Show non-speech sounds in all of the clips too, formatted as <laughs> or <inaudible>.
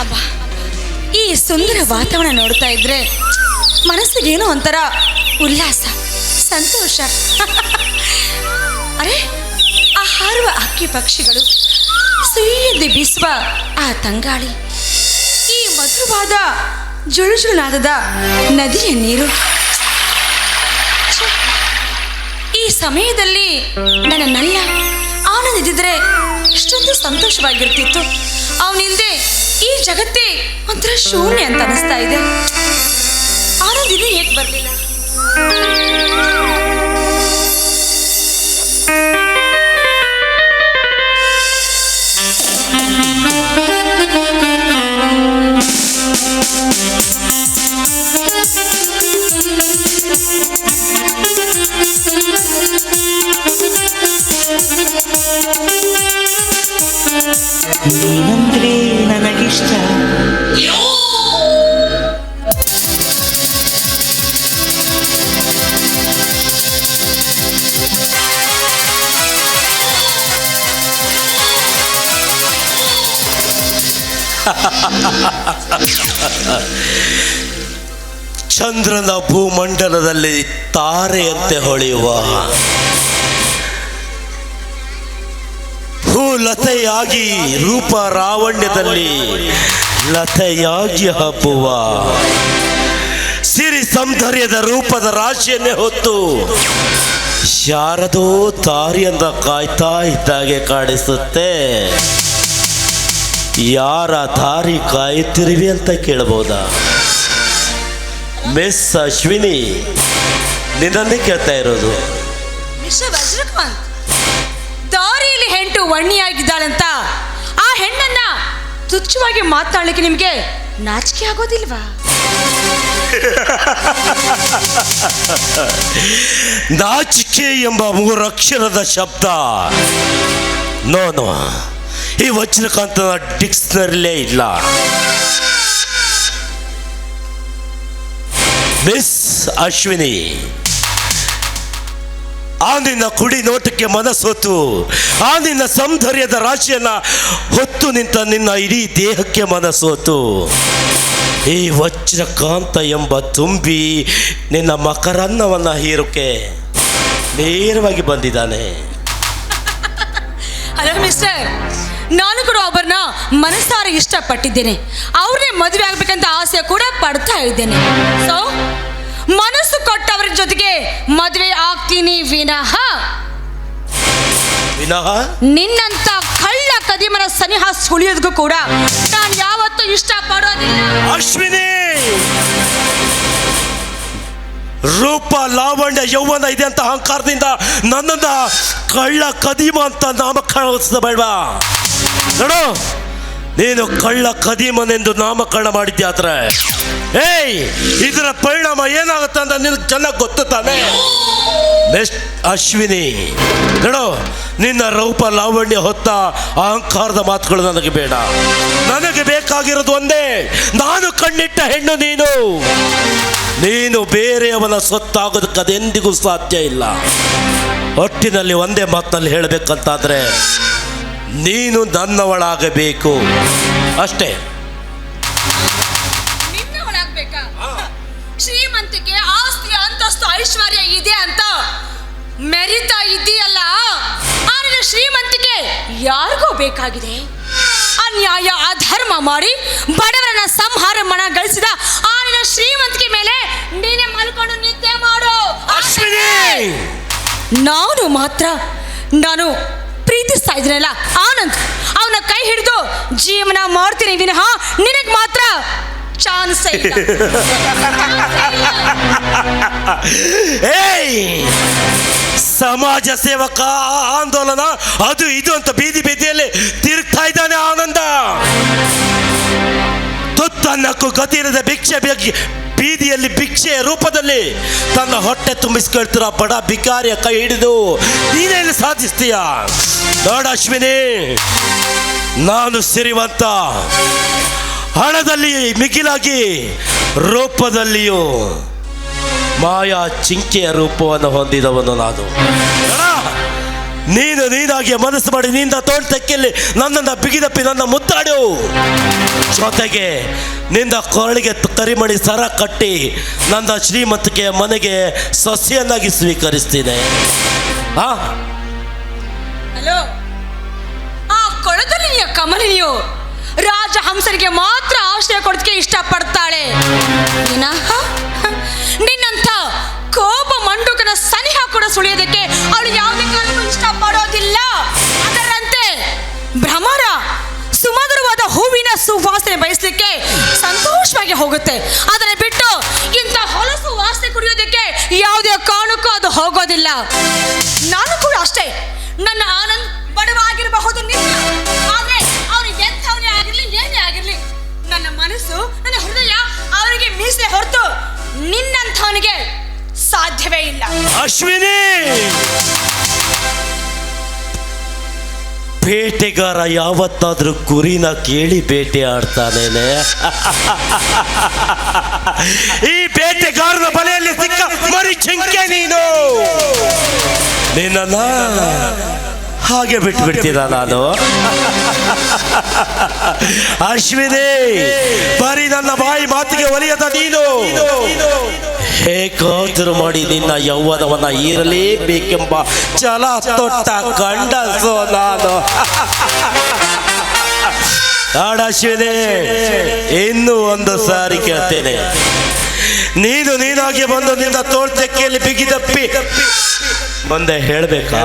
ಅಬ್ಬಾ, ಈ ಸುಂದರ ವಾತಾವರಣ ನೋಡ್ತಾ ಇದ್ರೆ ಮನಸ್ಸಿಗೇನೋ ಒಂಥರ ಉಲ್ಲಾಸ, ಸಂತೋಷ. ಅರೆ, ಆ ಹಾರುವ ಅಕ್ಕಿ ಪಕ್ಷಿಗಳು ಸುಯ್ಯದೆ ಬೀಸುವ ಆ ತಂಗಾಳಿ, ಈ ಮಧುರವಾದ ಜುಳುಜುಳುನಾದದ ನದಿಯ ನೀರು ಛೆ, ಈ ಸಮಯದಲ್ಲಿ ನನ್ನ ನನ್ನನ್ನೆಲ್ಲ ಆನಂದಿದ್ರೆ ಎಷ್ಟೊಂದು ಸಂತೋಷವಾಗಿರ್ತಿತ್ತು. ಅವನಿಂದೆ ಈ ಜಗತ್ತೇ ಒಂಥರ ಶೂನ್ಯ ಅಂತ ಅನಿಸ್ತಾ ಇದೆ. ಆನಂದಿನೇ ಏಕೆ ಬರಲಿಲ್ಲ? ನೀನಂದ್ರೆ ನನಗಿಷ್ಟ. ಚಂದ್ರನ ಭೂಮಂಡಲದಲ್ಲಿ ತಾರೆಯಂತೆ ಹೊಳೆಯುವ ಹೂ ಲತೆಯಾಗಿ ರೂಪ ರಾವಣ್ಯದಲ್ಲಿ ಲತೆಯಾಗಿ ಹಬ್ಬುವ ಸಿರಿ ಸೌಂದರ್ಯದ ರೂಪದ ರಾಶಿಯನ್ನೇ ಹೊತ್ತು ಶಾರದೋ ತಾರಿಯಿಂದ ಕಾಯ್ತಾ ಇದ್ದಾಗೆ ಕಾಣಿಸುತ್ತೆ. ಯಾರ ತಾರಿ ಕಾಯುತ್ತಿರುವಿ ಅಂತ ಕೇಳಬಹುದಾ ಮಿಸ್ ಅಶ್ವಿನಿ, ನಿನ್ನನ್ನೇ ಕೇಳ್ತಾ ಇರೋದು. ಹೆಂಟು ಆ ಹೆಣ್ಣನ್ನ ತುಚ್ಛವಾಗಿ ಮಾತಾಡ್ಲಿಕ್ಕೆ ನಿಮಗೆ ನಾಚಿಕೆ ಆಗೋದಿಲ್ವಾ? <laughs> ನಾಚಿಕೆ ಎಂಬ ಮೂರಕ್ಷರದ ಶಬ್ದ. ನೋ ನೋ ಈ ವಜ್ರಕಾಂತನ ಡಿಕ್ಸ್ನರಿಲೇ ಇಲ್ಲ. ಮಿಸ್ ಅಶ್ವಿನಿ ಆ ನಿನ್ನ ಕುಡಿ ನೋಟಕ್ಕೆ ಮನಸ್ಸೊತ್ತು ಆ ನಿನ್ನ ಸೌಂದರ್ಯದ ರಾಶಿಯನ್ನ ಹೊತ್ತು ನಿಂತ ನಿನ್ನ ಇಡೀ ದೇಹಕ್ಕೆ ಮನಸ್ಸೋತು ಈ ವಜ್ರಕಾಂತ ಎಂಬ ತುಂಬಿ ನಿನ್ನ ಮಕರನ್ನವನ್ನ ಹೀರುಕೆ ನೇರವಾಗಿ ಬಂದಿದ್ದಾನೆ. ಹಲೋ ಮಿಸ್ಟರ್ ನಾನು ಕೂಡ ಒಬ್ಬರನ್ನ ಮನಸ್ಸಾರ ಇಷ್ಟಪಟ್ಟಿದ್ದೇನೆ. ಅವ್ರನ್ನೇ ಮದುವೆ ಆಗ್ಬೇಕಂತ ಆಸೆ ಕೂಡ ಪಡ್ತಾ ಇದ್ದೇನೆ. ಸೊ ಮನಸ್ಸು ಕೊಟ್ಟವರ ಜೊತೆಗೆ ಮದುವೆ ಆಗ್ತೀನಿ ವಿನಃ. ವಿನಃ? ನಿನ್ನಂತ ಕಳ್ಳ ಕದಿಮನ ಸನಿಹ ಸುಳಿಯೋದಕ್ಕೂ ಕೂಡ ನಾನು ಯಾವತ್ತೂ ಇಷ್ಟಪಡೋದಿಲ್ಲ. ಅಶ್ವಿನಿ! ರೂಪ ಲಾವಣ್ಯ ಯೌವನ ಇದೆ ಅಂತ ಅಹಂಕಾರದಿಂದ ನನ್ನನ್ನ ಕಳ್ಳ ಕದೀಮ ಅಂತ ನಾಮಕರಣ ಬೇಡವಾ? ನೋಡು ನೀನು ಕಳ್ಳ ಕದೀಮನೆಂದು ನಾಮಕರಣ ಮಾಡಿದ್ಯಾದ್ರೆ ಏಯ್, ಇದರ ಪರಿಣಾಮ ಏನಾಗುತ್ತೆ ಅಂತ ನಿನಗೆ ಚೆನ್ನಾಗಿ ಗೊತ್ತು ತಾನೆ? ಬೆಸ್ಟ್ ಅಶ್ವಿನಿ ನೋಡು ನಿನ್ನ ರೂಪ ಲಾವಣ್ಯ ಹೊತ್ತ ಅಹಂಕಾರದ ಮಾತುಗಳು ನನಗೆ ಬೇಡ. ನನಗೆ ಬೇಕಾಗಿರೋದು ಒಂದೇ, ನಾನು ಕಣ್ಣಿಟ್ಟ ಹೆಣ್ಣು ನೀನು. ನೀನು ಬೇರೆಯವನ ಸೊತ್ತಾಗೋದಕ್ಕೆ ಅದೆಂದಿಗೂ ಸಾಧ್ಯ ಇಲ್ಲ. ಒಟ್ಟಿನಲ್ಲಿ ಒಂದೇ ಮಾತಿನಲ್ಲಿ ಹೇಳಬೇಕಂತಾದ್ರೆ ನೀನು ನನ್ನವಳಾಗಬೇಕು ಅಷ್ಟೇ. ಶ್ರೀಮಂತಿಕೆ ಆಸ್ತಿ ಅಂತಸ್ತು ಐಶ್ವರ್ಯ ಇದೆ ಅಂತ ಮೆರಿತಾ ಇದ್ದೀಯಲ್ಲ ಆದರೆ ಶ್ರೀಮಂತಿಕೆ ಯಾರಿಗೂ ಬೇಕಾಗಿದೆ? ಅನ್ಯಾಯ ಅಧರ್ಮ ಮಾಡಿ ಬಡವರನ್ನ ಸಂಹಾರ ಮನ ಗಳಿಸಿದ ಆ ನಿನ್ನ ಶ್ರೀಮಂತಿಕೆ ಮೇಲೆ ನೀನೆ ಮಲ್ಕೊಂಡು ನಿದ್ದೆ ಮಾಡು. ನಾನು ಮಾತ್ರ ನಾನು ಪ್ರೀತಿಸ್ತಾ ಇದ್ರಲ್ಲ? ಆನಂದ್, ಅವನ ಕೈ ಹಿಡಿದು ಜೀವನ ಮಾಡ್ತೀನಿ ವಿನಃ ನಿನಗೆ ಮಾತ್ರ ಚಾನ್ಸ್ <laughs> ಏಯ್! ಸಮಾಜ ಸೇವಕ ಆಂದೋಲನ, ಅದು ಇದು ಅಂತ ಬೀದಿ ಬೀದಿಯಲ್ಲಿ ತಿರುಗ್ತಾ ಇದ್ದಾನೆ ಆನಂದ. ತುತ್ತನ್ನಕ್ಕೂ ಗತಿ ಇರದ ಭಿಕ್ಷೆ ಬೀದಿಯಲ್ಲಿ ಭಿಕ್ಷೆಯ ರೂಪದಲ್ಲಿ ತನ್ನ ಹೊಟ್ಟೆ ತುಂಬಿಸ್ಕೊಳ್ತೀರ ಬಡ ಭಿಕಾರಿಯ ಕೈ ಹಿಡಿದು, ನೀನೇನು ಸಾಧಿಸ್ತೀಯ? ನೋಡ ಅಶ್ವಿನಿ, ನಾನು ಸಿರಿವಂತ ಹಣದಲ್ಲಿ ಮಿಗಿಲಾಗಿ ರೂಪದಲ್ಲಿಯೂ ಮಾಯಾ ಚಿಂಕೆಯ ರೂಪವನ್ನು ಹೊಂದಿದವನು ನಾನು. ನೀನು ನೀನಾಗಿ ಮನಸ್ಸು ಮಾಡಿ ನಿಂದ ತೋಟ ತಕ್ಕಿಲ್ಲಿ ನನ್ನನ್ನು ಬಿಗಿದಪ್ಪಿ ನನ್ನ ಮುತ್ತಾಡು. ಜೊತೆಗೆ ನಿಂದ ಕೊರಳಿಗೆ ಕರಿಮಣಿ ಸರ ಕಟ್ಟಿ ನನ್ನ ಶ್ರೀಮಂತಿಕೆಯ ಮನೆಗೆ ಸಸ್ಯನ್ನಾಗಿ ಸ್ವೀಕರಿಸ್ತೀನಿ. ಹಲೋ? ಆ ಕಮಲಿನಿಯು ರಾಜಹಂಸರಿಗೆ ಮಾತ್ರ ಆಶ್ರಯ ಕೊಡೋದಕ್ಕೆ ಇಷ್ಟ ಪಡ್ತಾಳೆ ನಿನ್ನಂಥ ಕೋಪ ಮಂಡುಕನ ಸನಿಹ ಕೂಡ ಸುಳಿಯೋದಕ್ಕೆ ಅವಳು ಯಾವುದೇ ಸುವಾಸನೆ ಬಯಸಲಿಕ್ಕೆ ಸಂತೋಷವಾಗಿ ಹೋಗುತ್ತೆ. ಅದನ್ನ ಬಿಟ್ಟು ಇಂಥ ಹೊಲಸು ವಾಸನೆ ಕುಡಿಯೋದಕ್ಕೆ ಯಾವುದೇ ಕಾರಣಕ್ಕೂ ಅದು ಹೋಗೋದಿಲ್ಲ. ನಾನು ಕೂಡ ಅಷ್ಟೇ. ನನ್ನ ಆನಂದ್ ಬಡವಾಗಿರಬಹುದು ನಿಜ ಆದ್ರೆ ಅವ್ರು ಎಂಥವನೇ ಆಗಿರ್ಲಿ, ಏನೇ ಆಗಿರ್ಲಿ, ನನ್ನ ಮನಸ್ಸು, ನನ್ನ ಹೃದಯ ಅವರಿಗೆ ಮೀಸೆ ಹೊರತು ನಿನ್ನಂಥವನಿಗೆ ಸಾಧ್ಯವೇ ಇಲ್ಲ. ಅಶ್ವಿನಿ! ಬೇಟೆಗಾರ ಯಾವತ್ತಾದರೂ ಕುರಿನ ಕೇಳಿ ಬೇಟೆ ಆಡ್ತಾನೇನೆ? <laughs> ಈ ಬೇಟೆಗಾರನ ಬಲೆಯಲ್ಲಿ ಸಿಕ್ಕ ಮರಿ ಚಿಂಕೆ ನೀನು. ನಿನ್ನ ಹಾಗೆ ಬಿಟ್ಟು ಬಿಡ್ತೀನ ನಾನು? ಅಶ್ವಿನಿ ಬರೀ ನನ್ನ ಬಾಯಿ ಮಾತಿಗೆ ಒಲಿಯದ ನೀನು. ಹೇಗಾದರೂ ಮಾಡಿ ನಿನ್ನ ಯೌವನವನ್ನ ಇರಲೇಬೇಕೆಂಬ ಛಲ ತೊಟ್ಟ ಕಂಡಸೋ ನಾನು. ಅಶ್ವಿನಿ ಇನ್ನು ಒಂದು ಸಾರಿ ಕೇಳ್ತೇನೆ. ನೀನು ನೀನಾಗಿ ಬಂದು ನಿನ್ನ ತೋಳ್ಚಕ್ಕೆಯಲ್ಲಿ ಬಿಗಿದಪ್ಪಿ. ಮುಂದೆ ಹೇಳ್ಬೇಕಾ?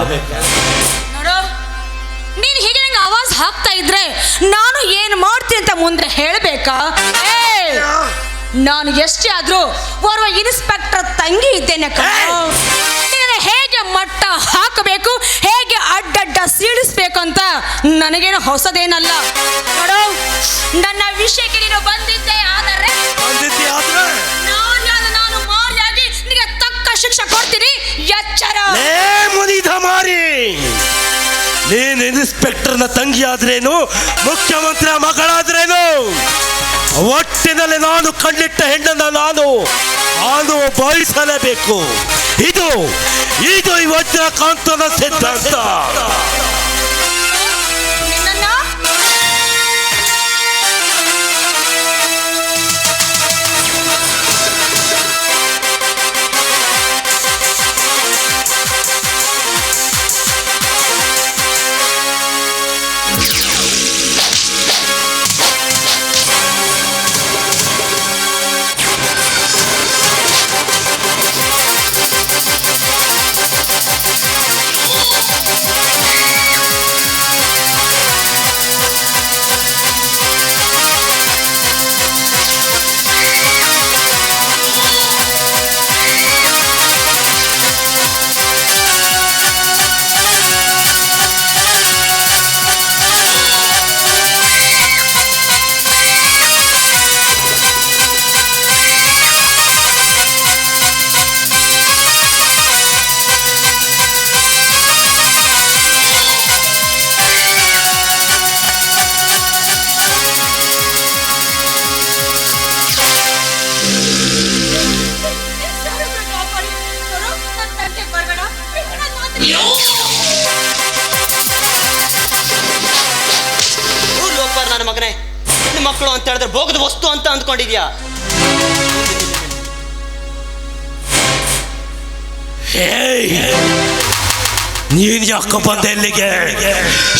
ಇದ್ರೆ ನಾನು ಏನು ಮಾಡ್ತೀನಿ ಅಂತ ಮುಂದೆ ಹೇಳಬೇಕಾ? ನಾನು ಎಷ್ಟೇ ಆದ್ರೂ ಓರ್ವ ಇನ್ಸ್ಪೆಕ್ಟರ್ ತಂಗಿ ಇದ್ದೇನೆ ಹೇಗೆ ಮಟ್ಟ ಹಾಕಬೇಕು ಹೇಗೆ ಅಡ್ಡಡ್ಡ ಸೀಳಿಸ್ಬೇಕು ಅಂತ ನನಗೇನು ಹೊಸದೇನಲ್ಲ. ನೋಡು ನನ್ನ ವಿಷಯಕ್ಕೆ ನೀನು ಬಂದಿದ್ದೆ ಆದರೆ ನಾನು ಮಾರಿಯಾಗಿ ನಿನಗೆ ತಕ್ಕ ಶಿಕ್ಷೆ ಕೊಡ್ತೀನಿ ಎಚ್ಚರ. ಮಾರಿ! ನೀನು ಇನ್ಸ್ಪೆಕ್ಟರ್ನ ತಂಗಿ ಆದ್ರೇನು ಮುಖ್ಯಮಂತ್ರಿಯ ಮಗಳಾದ್ರೇನು? ಒಟ್ಟಿನಲ್ಲಿ ನಾನು ಕಣ್ಣಿಟ್ಟ ಹೆಣ್ಣನ್ನ ನಾನು ನಾನು ಬಯಸಲೇಬೇಕು. ಇದು ಇದು ಇವತ್ತಿನ ವಜ್ರಕಾಂತನ ಸಿದ್ಧಾಂತ. ಅಂದ್ಕೊಂಡಿದ್ಯಾ ನೀನ್ ಯಾಕ ಬಂದ ಇಲ್ಲಿಗೆ?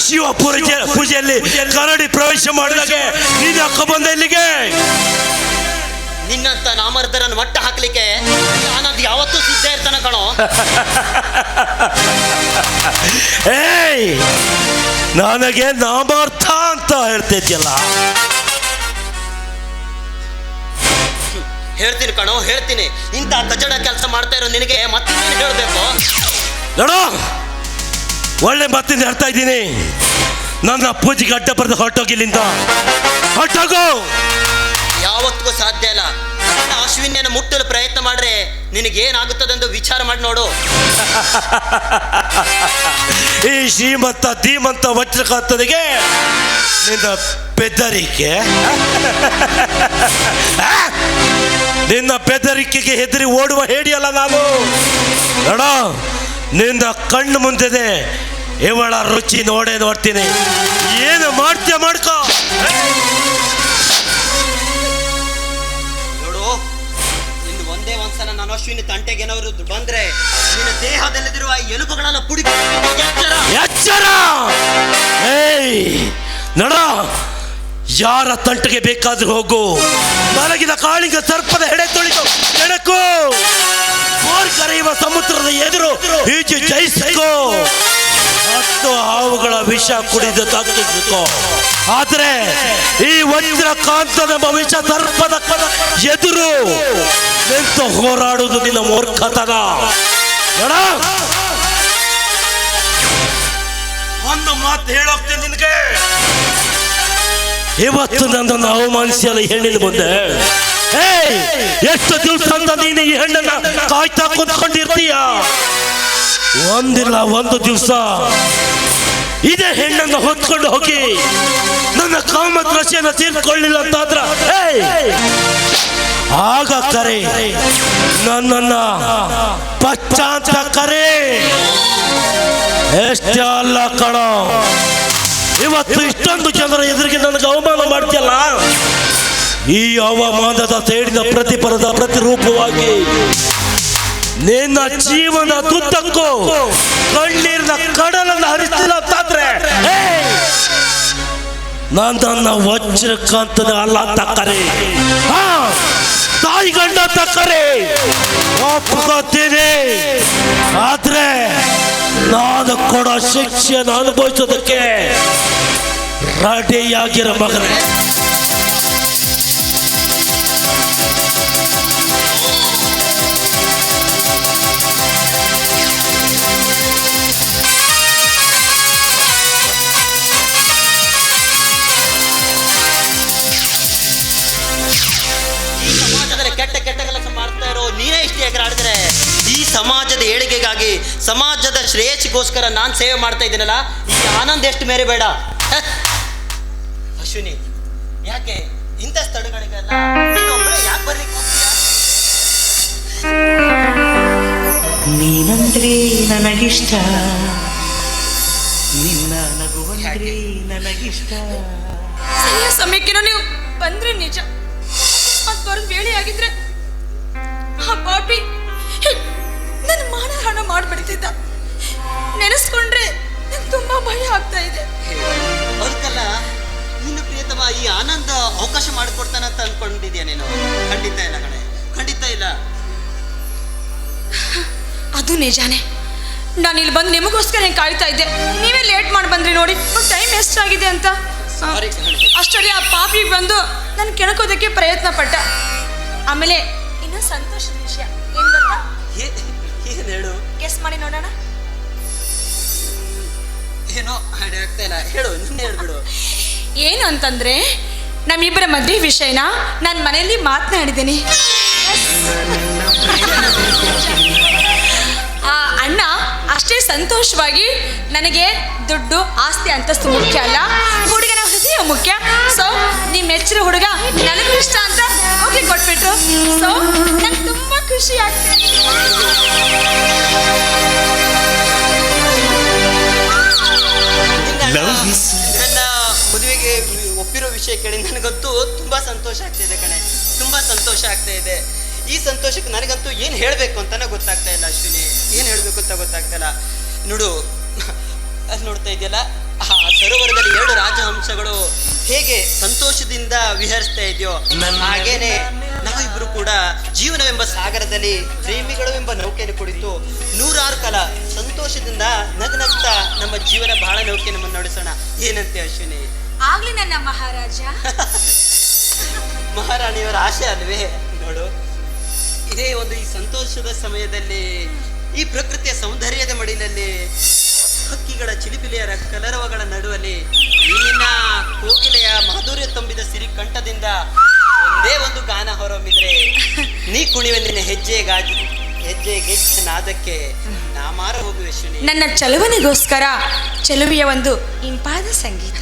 ಶಿವ ಪೂಜೆ ಪೂಜೆಯಲ್ಲಿ ಕರಡಿ ಪ್ರವೇಶ ಮಾಡಿದಾಗೆ ನೀನ್ ಯಾಕ ಬಂದ ಇಲ್ಲಿಗೆ? ನಿನ್ನಂತ ನಾಮರ್ದರನ್ನು ಮಟ್ಟ ಹಾಕ್ಲಿಕ್ಕೆ ನಾನದು ಯಾವತ್ತೂ ಸಿದ್ಧ ಇರ್ತಾನ ಕಣೋ. ಏಯ್! ನನಗೆ ನಾಮಾರ್ಥ ಅಂತ ಹೇಳ್ತಿದ್ಯಲ್ಲ. ಹೇಳ್ತೀನಿ ಕಣೋ ಹೇಳ್ತೀನಿ. ಇಂಥ ಕಚಡ ಕೆಲಸ ಮಾಡ್ತಾ ಇರೋ ನಿನಗೆ ಮತ್ತೇನು ಹೇಳಬೇಕು? ನೋಡು ಒಳ್ಳೆ ಮತ್ತಿಂದ ಹೇಳ್ತಾ ಇದ್ದೀನಿ. ನನ್ನ ಪೂಜೆಗೆ ಅಡ್ಡ ಬರೆದು ಹೊರಟೋಗಿಲ್ಲಿಂದ ಹೊರಟೋಗು. ಯಾವತ್ತಿಗೂ ಸಾಧ್ಯ ಇಲ್ಲ. ನನ್ನ ಅಶ್ವಿನ್ಯನ ಮುಟ್ಟಲು ಪ್ರಯತ್ನ ಮಾಡ್ರೆ ನಿನಗೇನಾಗುತ್ತದೆಂದು ವಿಚಾರ ಮಾಡಿ ನೋಡು. ಈ ಶ್ರೀಮಂತ ಧೀಮಂತ ವಜ್ರಕಾಂತನಿಗೆ ನಿನ್ನ ಬೆದರಿಕೆ? <laughs> ನಿನ್ನ ಬೆದರಿಕೆಗೆ ಹೆದರಿ ಓಡುವ ಹೇಡಿಯಲ್ಲ ನಾನು. ನೋಡ ನಿನ್ನ ಕಣ್ಣು ಮುಂದಿದೆ. ಇವಳ ರುಚಿ ನೋಡೇ ನೋಡ್ತೀನಿ. ಏನು ಮಾಡ್ತೀಯ ಮಾಡ್ಕೋ. ನೋಡು ನಿನ್ನ ಒಂದೇ ಒಂದ್ಸಲ ನಾನು ಅಶ್ವಿನಿ ತಂಟೆಗೆ ಏನಾದ್ರು ಬಂದ್ರೆ ನಿನ್ನ ದೇಹದಲ್ಲಿರುವ ಎಲುಬುಗಳನ್ನ ಪುಡಿ ಎಚ್ಚರ. ಎಚ್ಚರ! ಏಯ್ ನಡ ಯಾರ ತಂಟೆಗೆ ಬೇಕಾದ್ರೂ ಹೋಗು. ಮಲಗಿದ ಕಾಳಿಂಗ ಸರ್ಪದ ಹೆಡೆ ತೊಳಿತು ಕೆಣಕು ಕೋರ್ ಕರೆಯುವ ಸಮುದ್ರದ ಎದುರು ಈಜು ಜಯಿಸಿಕೋ. ಹತ್ತು ಹಾವುಗಳ ವಿಷ ಕುಡಿದು ತಗ್ಗಿಸಿಕೋ. ಆದ್ರೆ ಈ ವಜ್ರ ಕಾಂತದ ವಿಷ ಸರ್ಪದ ಎದುರು ನಿಂತು ಹೋರಾಡುವುದು ನಿನ್ನ ಮೂರ್ಖತನ. ಒಂದು ಮಾತು ಹೇಳೋಗ್ತೀನಿ ನಿನಗೆ. ಇವತ್ತು ನನ್ನನ್ನು ಅವಮಾನಿಸಲು ಹೆಣ್ಣಿನ ಮುಂದೆ. ಎಷ್ಟು ದಿವಸ ಅಂತ ನೀನು ಈ ಹೆಣ್ಣನ್ನ ಕಾಯ್ತಾ ಕುತ್ಕೊಂಡಿರ್ತೀಯ? ಒಂದಿಲ್ಲ, ಒಂದು ದಿವಸ. ಇದೇ ಹೆಣ್ಣನ್ನು ಹೊತ್ಕೊಂಡು ಹೋಗಿ ನನ್ನ ಕಾಮದ್ರಶೆಯನ್ನು ತೀರ್ಕೊಳ್ಳಿಲ್ಲ ಅಂತಾದ್ರ ಆಗ ಕರೆ. ನನ್ನನ್ನ ಪಚ್ಚ ಅಂತ ಕರೆ. ಎಷ್ಟೇ ಅಲ್ಲ ಕಣೋ. ಇವತ್ತು ಇಷ್ಟೊಂದು ಜನರ ಎದುರಿಗೆ ನನಗೆ ಅವಮಾನ ಮಾಡ್ತಿಯಲ್ಲ? ಈ ಅವಮಾನದ ತೇಡಿದ ಪ್ರತಿಫಲದ ಪ್ರತಿರೂಪವಾಗಿ ನಿನ್ನ ಜೀವನ ತುತ್ತಕ್ಕೂ ಕಣ್ಣೀರಿನ ಕಡಲನ್ನು ಹರಿಸ್ತಿಲ್ಲ ಅಂತಾದ್ರೆ ನನ್ನ ವಜ್ರಕಾಂತದ ಅಲ್ಲ ಅಂತ ಹಾ! ತಾಯಿ ಗಂಡ ತಕ್ಕರೆ. ಒಪ್ಕೋತೀನಿ ಆದ್ರೆ ನಾನು ಕೊಡೋ ಶಿಕ್ಷೆಯನ್ನು ಅನುಭವಿಸೋದಕ್ಕೆ ರೆಡಿಯಾಗಿರೋ ಮಗನೇ. ಸಮಾಜದ ಶ್ರೇಯಸ್ಸಿಗೋಸ್ಕರ ನಾನು ಸೇವೆ ಮಾಡ್ತಾ ಇದ್ದೀನಲ್ಲ ಈ ಆನಂದ ಎಷ್ಟು ಮೇರೆ ಬೇಡ. ಅಶ್ವಿನಿ ಯಾಕೆ ಇಂಥ ಸ್ಥಳಗಳಿಗೆಲ್ಲ ಯಾಕೆ ಬರ್ಲಿಕ್ಕೆ ಹೋಗ್ತೀಯಾ? ನೀನಂದ್ರೆ ನನಗಿಷ್ಟ. ನಿನ್ನ ನಗುವಂದ್ರೆ ನನಗಿಷ್ಟ. ಸರಿಯಾದ ಸಮಯಕ್ಕೇನೋ ನೀವು ಬಂದ್ರೆ ನಿಜ. ಮತ್ತೆ ಬರೋದು ವೇಳೆ ಆಗಿದ್ರೆ ಆ ಪಾಪಿ ನನ್ನ ಮಾನ ಹಣ ಮಾಡ್ಬಿಡ್ತಿದ್ದ. ನೆನೆಸ್ಕೊಂಡ್ರೆ ನಂಗೆ ತುಂಬಾ ಭಯ ಆಗ್ತಾ ಇದೆ. ಅದಕ್ಕಲ್ಲ ನಿನ್ನ ಪ್ರಿಯತಮ ಈ ಆನಂದ ಅವಕಾಶ ಮಾಡಿಕೊಡ್ತಾನಂತ ಅನ್ಕೊಂಡಿದ್ಯಾ ನೀನು? ಖಂಡಿತ ಇಲ್ಲ ಕಣೆ ಖಂಡಿತ ಇಲ್ಲ. ಅದು ನಿಜಾನೇ. ನಾನು ಇಲ್ಲಿ ಬಂದು ನಿಮಗೋಸ್ಕರ ಹೆಂಗೆ ಕಾಯ್ತಾ ಇದ್ದೆ? ನೀವೇ ಲೇಟ್ ಮಾಡಿ ಬಂದ್ರಿ ನೋಡಿ ಟೈಮ್ ಎಷ್ಟಾಗಿದೆ ಅಂತ. ಅಷ್ಟೇ ಅಷ್ಟರಲ್ಲಿ ಆ ಪಾಪಿ ಬಂದು ನಾನು ಕೆಣಕೋದಕ್ಕೆ ಪ್ರಯತ್ನ ಪಟ್ಟ. ಆಮೇಲೆ ಇನ್ನೂ ಸಂತೋಷದ ವಿಷಯ ಏನ್ ಗೊತ್ತಾ? ಏನ್ ಹೇಳು? ಗೆಸ್ ಮಾಡಿ ನೋಡೋಣ. ಏನೋ ಐಡಿಯಾ ಆಗ್ತಾ ಇಲ್ಲ. ಹೇಳು ನಿನ್ನೆ ಹೇಳ್ಬಿಡು. ಏನು ಅಂತಂದ್ರೆ ನಮ್ಮಿಬ್ಬರ ಮದ್ವೆ ವಿಷಯನ ನಾನು ಮನೆಯಲ್ಲಿ ಮಾತನಾಡಿದ್ದೀನಿ. ಆ ಅಣ್ಣ ಅಷ್ಟೇ ಸಂತೋಷವಾಗಿ ನನಗೆ ದುಡ್ಡು ಆಸ್ತಿ ಅಂತಸ್ತು ಮುಖ್ಯ ಅಲ್ಲ. ಹೃದಯ ಮುಖ್ಯ. ಸೊ ನಿಮ್ಮ ಮೆಚ್ಚಿನ ಹುಡುಗ ನನಗೂ ಇಷ್ಟ ಅಂತ ಓಕೆ ಕೊಟ್ಬಿಟ್ರು. ಸೊ ನಂಗೆ ತುಂಬಾ ಖುಷಿ ಆಗ್ತದೆ ನಿನ್ನ ಮದುವೆಗೆ ಒಪ್ಪಿರೋ ವಿಷಯ ಕೇಳಿ ನನಗಂತೂ ತುಂಬಾ ಸಂತೋಷ ಆಗ್ತಿದೆ ಕಣೆ. ತುಂಬಾ ಸಂತೋಷ ಆಗ್ತಾ ಇದೆ. ಈ ಸಂತೋಷಕ್ಕೆ ನನಗಂತೂ ಏನು ಹೇಳಬೇಕು ಅಂತಾನೆ ಗೊತ್ತಾಗ್ತಾ ಇಲ್ಲ ಅಶ್ವಿನಿ. ಏನು ಹೇಳಬೇಕು ಅಂತ ಗೊತ್ತಾಗ್ತಾ ಇಲ್ಲ. ನೋಡು ಅಲ್ಲಿ ನೋಡ್ತಾ ಇದೆಯಲ್ಲ? ಆ ಸರೋವರದಲ್ಲಿ ಎರಡು ಹೇಗೆ ಸಂತೋಷದಿಂದ ವಿಹರಿಸ್ತಾ ಇದೆಯೋ ಹಾಗೇನೆ ನಾವಿಬ್ರು ಕೂಡ ಜೀವನವೆಂಬ ಸಾಗರದಲ್ಲಿ ಪ್ರೇಮಿಗಳು ಎಂಬ ನೌಕೆಯನ್ನು ಕುಳಿತು ನೂರಾರು ಕಾಲ ಸಂತೋಷದಿಂದ ನಗ್ನಗ್ತಾ ನಮ್ಮ ಜೀವನ ಬಹಳ ನೌಕೆಯನ್ನು ಮುನ್ನಡೆಸೋಣ ಏನಂತೆ ಅಶ್ವಿನಿ? ಆಗ್ಲಿ ನನ್ನ ಮಹಾರಾಜ. <laughs> ಮಹಾರಾಣಿಯವರ ಆಶೆ ಅಲ್ವೇ? ನೋಡು ಇದೇ ಒಂದು ಈ ಸಂತೋಷದ ಸಮಯದಲ್ಲಿ ಈ ಪ್ರಕೃತಿಯ ಸೌಂದರ್ಯದ ಮಡಿಲಲ್ಲಿ ಹಕ್ಕಿಗಳ ಚಿಲಿಪಿಲಿಯರ ಕಲರವಗಳ ನಡುವಲ್ಲಿ ನೀನ ಕೋಗಿಲೆಯ ಮಾಧುರ್ಯ ತುಂಬಿದ ಸಿರಿ ಕಂಠದಿಂದ ಒಂದೇ ಒಂದು ಗಾನ ಹೊರಹೊಮ್ಮಿದ್ರೆ ನೀ ಕುಣಿವೆ ನಿನ್ನ ಹೆಜ್ಜೆ ಗಾಜು ಹೆಜ್ಜೆ ಗೆಜ್ಜೆ ನಾದಕ್ಕೆ ನಾ ಮಾರ ಹೋಗುವೆ ನನ್ನ ಚಲುವನಿಗೋಸ್ಕರ ಚಲುವೆಯ ಒಂದು ಇಂಪಾದ ಸಂಗೀತ.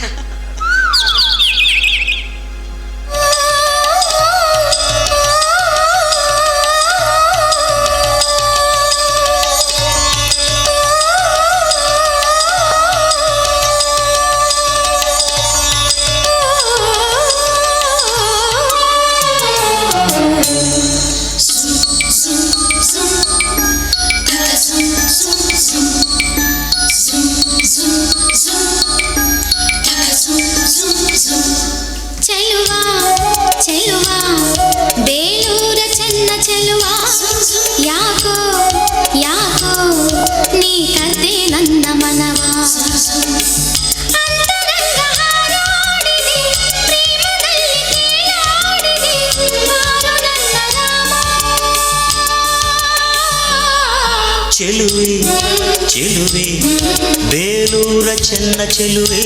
ಚೆಲುವೆ ಚೆಲುವೆ ಬೇಲೂರ ಚೆನ್ನ ಚೆಲುವೆ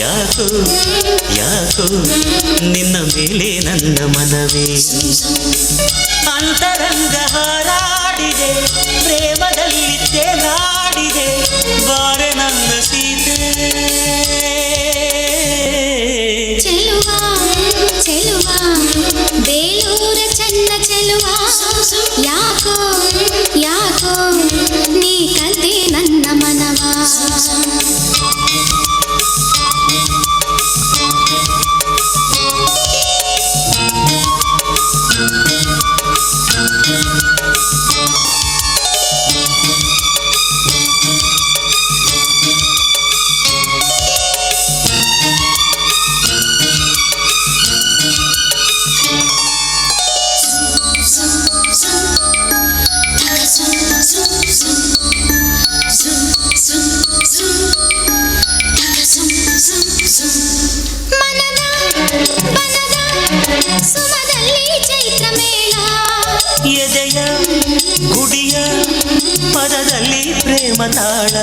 ಯಾಕೋ ಯಾಕೋ ನಿನ್ನ ಮೇಲೆ ನನ್ನ ಮನವೇ ಅಂತರಂಗ ಹಾರಾಡಿದೆ ಪ್ರೇಮದಲ್ಲಿ ತೇಲಾಡಿದೆ ಬಾರೆ ನನ್ನ ಸೀತೆ ಚೆಲುವ ಚೆಲುವ ಬೇಲೂರ ಚೆನ್ನ ಚೆಲುವ ಯಾಕೋ ಯಾಕೋ ತಾಳ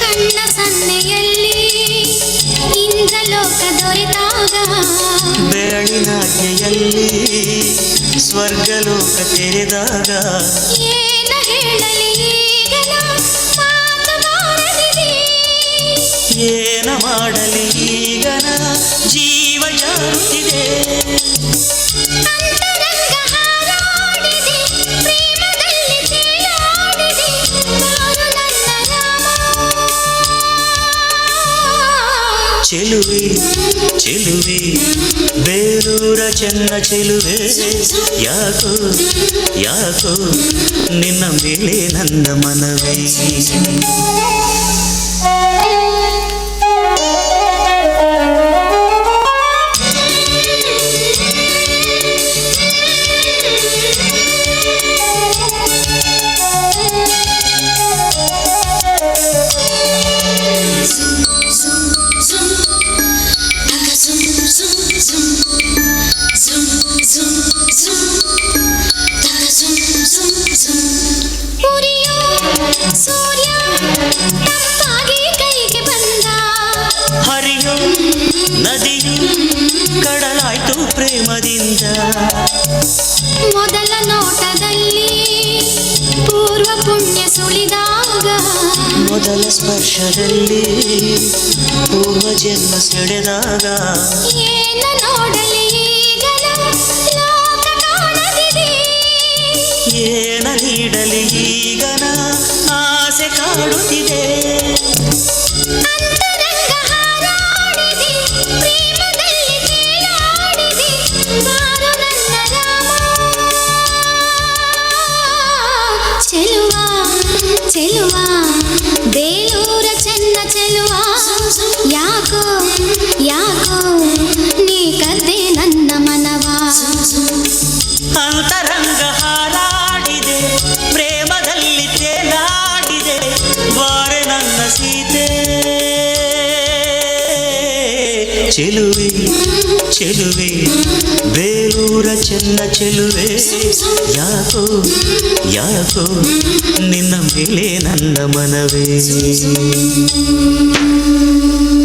ಕಣ್ಣ ಸನ್ನೆಯಲ್ಲಿ ಇಂದ್ರಲೋಕ ದೊರೆತಾಗ. ಬೆರಳಿನಾಜ್ಞೆಯಲ್ಲಿ ಸ್ವರ್ಗಲೋಕ ತೆರೆದಾಗ. ಏನ ಹೇಳಲಿ ಏನ ಮಾಡಲಿ ಈಗನ ಜೀವ ಜಾರುತ್ತಿದೆ ಚೆಲುವೆ ಚೆಲುವೆ ಬೇಲೂರ ಚೆನ್ನ ಚೆಲುವೆ ಯಾಕೋ ಯಾಕೋ ನಿನ್ನ ಮೇಲೆ ನನ್ನ ಮನವೇ ಹರಿಯೋ ನದಿಯು ಕಡಲಾಯ್ತು ಪ್ರೇಮದಿಂದ. ಮೊದಲ ನೋಟದಲ್ಲಿ ಪೂರ್ವ ಪುಣ್ಯ ಸುಳಿದಾಗ. ಮೊದಲ ಸ್ಪರ್ಶದಲ್ಲಿ ಪೂರ್ವ ಜನ್ಮ ಸೆಳೆದಾಗ. ಏನ ನೋಡಲಿ ಈಗಲ ಲೋಕ ಕಾಣದಿದೆ. ನೀಡಲಿ ಈಗನ ಆಸೆ ಕಾಡುತ್ತಿದೆ. ಚೆಲುವ ಚೆಲುವ. ಚೆಲುವೆ ಚೆಲುವೆ ಬೇಲೂರ ಚೆನ್ನ ಚೆಲುವೆ ಯಾಕೋ ಯಾಕೋ ನಿನ್ನ ಮೇಲೆ ನನ್ನ ಮನವೇ